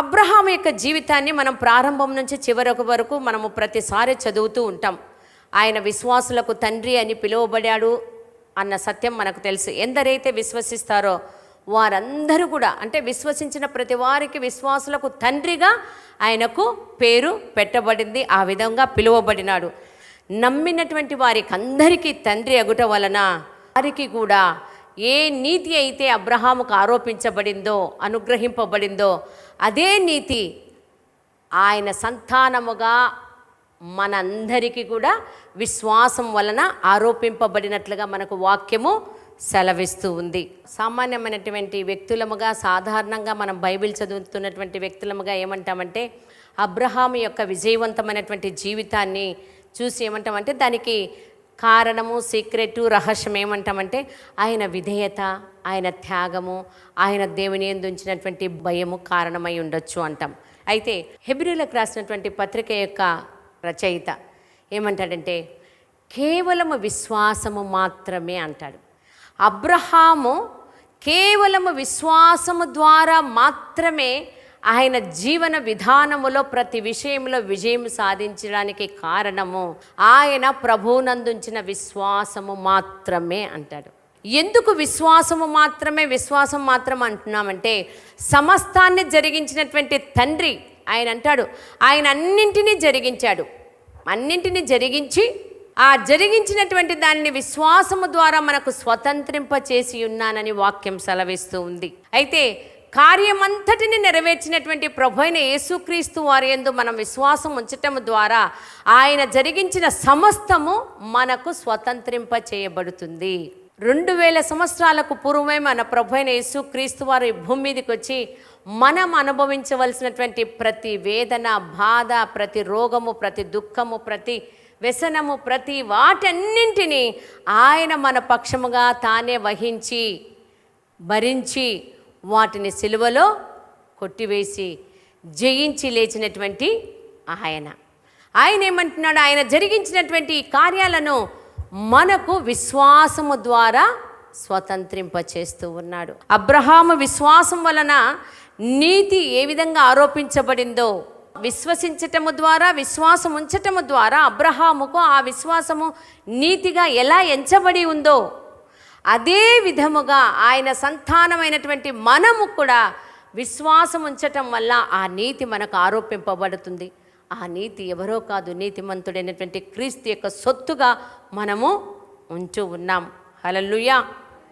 Abraham యొక్క జీవితాన్ని మనం ప్రారంభం నుంచి చివరకు వరకు మనము ప్రతిసారి చదువుతూ ఉంటాం. ఆయన విశ్వాసులకు తండ్రి అని పిలువబడాడు అన్న సత్యం మనకు తెలుసు. ఎందరైతే విశ్వసిస్తారో వారందరూ కూడా అంటే విశ్వసించిన ప్రతి వారికి విశ్వాసులకు తండ్రిగా ఆయనకు పేరు పెట్టబడింది ఆ విధంగా పిలువబడినాడు. నమ్మినటువంటి వారికి అందరికీ తండ్రి అగుట వలన వారికి కూడా ఏ నీతి అయితే అబ్రహాముకు ఆరోపించబడిందో అనుగ్రహింపబడిందో అదే నీతి ఆయన సంతానముగా మనందరికీ కూడా విశ్వాసం వలన ఆరోపింపబడినట్లుగా మనకు వాక్యము సెలవిస్తూ ఉంది. సామాన్యమైనటువంటి వ్యక్తులముగా సాధారణంగా మనం బైబిల్ చదువుతున్నటువంటి వ్యక్తులముగా ఏమంటామంటే అబ్రహాం యొక్క విజయవంతమైనటువంటి జీవితాన్ని చూసి ఏమంటామంటే దానికి కారణము సీక్రెట్ రహస్యం ఏమంటామంటే ఆయన విధేయత ఆయన త్యాగము ఆయన దేవుని ఎందుంచినటువంటి భయము కారణమై ఉండొచ్చు అంటాం. అయితే హెబ్రిలకు రాసినటువంటి పత్రిక యొక్క రచయిత ఏమంటాడంటే కేవలము విశ్వాసము మాత్రమే అంటాడు. అబ్రహాము కేవలము విశ్వాసము ద్వారా మాత్రమే ఆయన జీవన విధానములో ప్రతి విషయంలో విజయం సాధించడానికి కారణము. ఆయన ప్రభువునందుంచిన విశ్వాసము మాత్రమే అంటాడు. ఎందుకు విశ్వాసము మాత్రమే? విశ్వాసం మాత్రం అంటున్నామంటే సమస్తాన్ని జరిగించినటువంటి తండ్రి ఆయన అంటాడు. ఆయన అన్నింటినీ జరిగించాడు. అన్నింటినీ జరిగించి ఆ జరిగించినటువంటి దానిని విశ్వాసము ద్వారా మనకు స్వతంత్రింప చేసి ఉన్నానని వాక్యం సెలవిస్తూ ఉంది. అయితే కార్యమంతటిని నెరవేర్చినటువంటి ప్రభు అయిన యేసుక్రీస్తు వారి ఎందు మనం విశ్వాసం ఉంచటం ద్వారా ఆయన జరిగించిన సమస్తము మనకు స్వతంత్రింప చేయబడుతుంది రెండు వేల సంవత్సరాలకు పూర్వమే మన ప్రభు అయిన యేసుక్రీస్తు వారు భూమి మీదకి వచ్చి మనం అనుభవించవలసినటువంటి ప్రతి వేదన బాధ ప్రతి రోగము ప్రతి దుఃఖము ప్రతి వ్యసనము ప్రతి వాటన్నింటినీ ఆయన మన పక్షముగా తానే వహించి భరించి వాటిని సిలువలో కొట్టివేసి జయించి లేచినటువంటి ఆయన. ఆయన ఏమంటున్నాడు? ఆయన జరిగించినటువంటి కార్యాలను మనకు విశ్వాసము ద్వారా స్వతంత్రింప చేస్తూ ఉన్నాడు. అబ్రహాము విశ్వాసం వలన నీతి ఏ విధంగా ఆరోపించబడిందో విశ్వసించటము ద్వారా విశ్వాసం ఉంచటము ద్వారా అబ్రహాముకు ఆ విశ్వాసము నీతిగా ఎలా ఎంచబడి ఉందో అదే విధముగా ఆయన సంతానమైనటువంటి మనము కూడా విశ్వాసం ఉంచటం వల్ల ఆ నీతి మనకు ఆరోపింపబడుతుంది. ఆ నీతి ఎవరో కాదు నీతిమంతుడైనటువంటి క్రీస్తు యొక్క సొత్తుగా మనము ఉంచు ఉన్నాం. హలల్లుయా.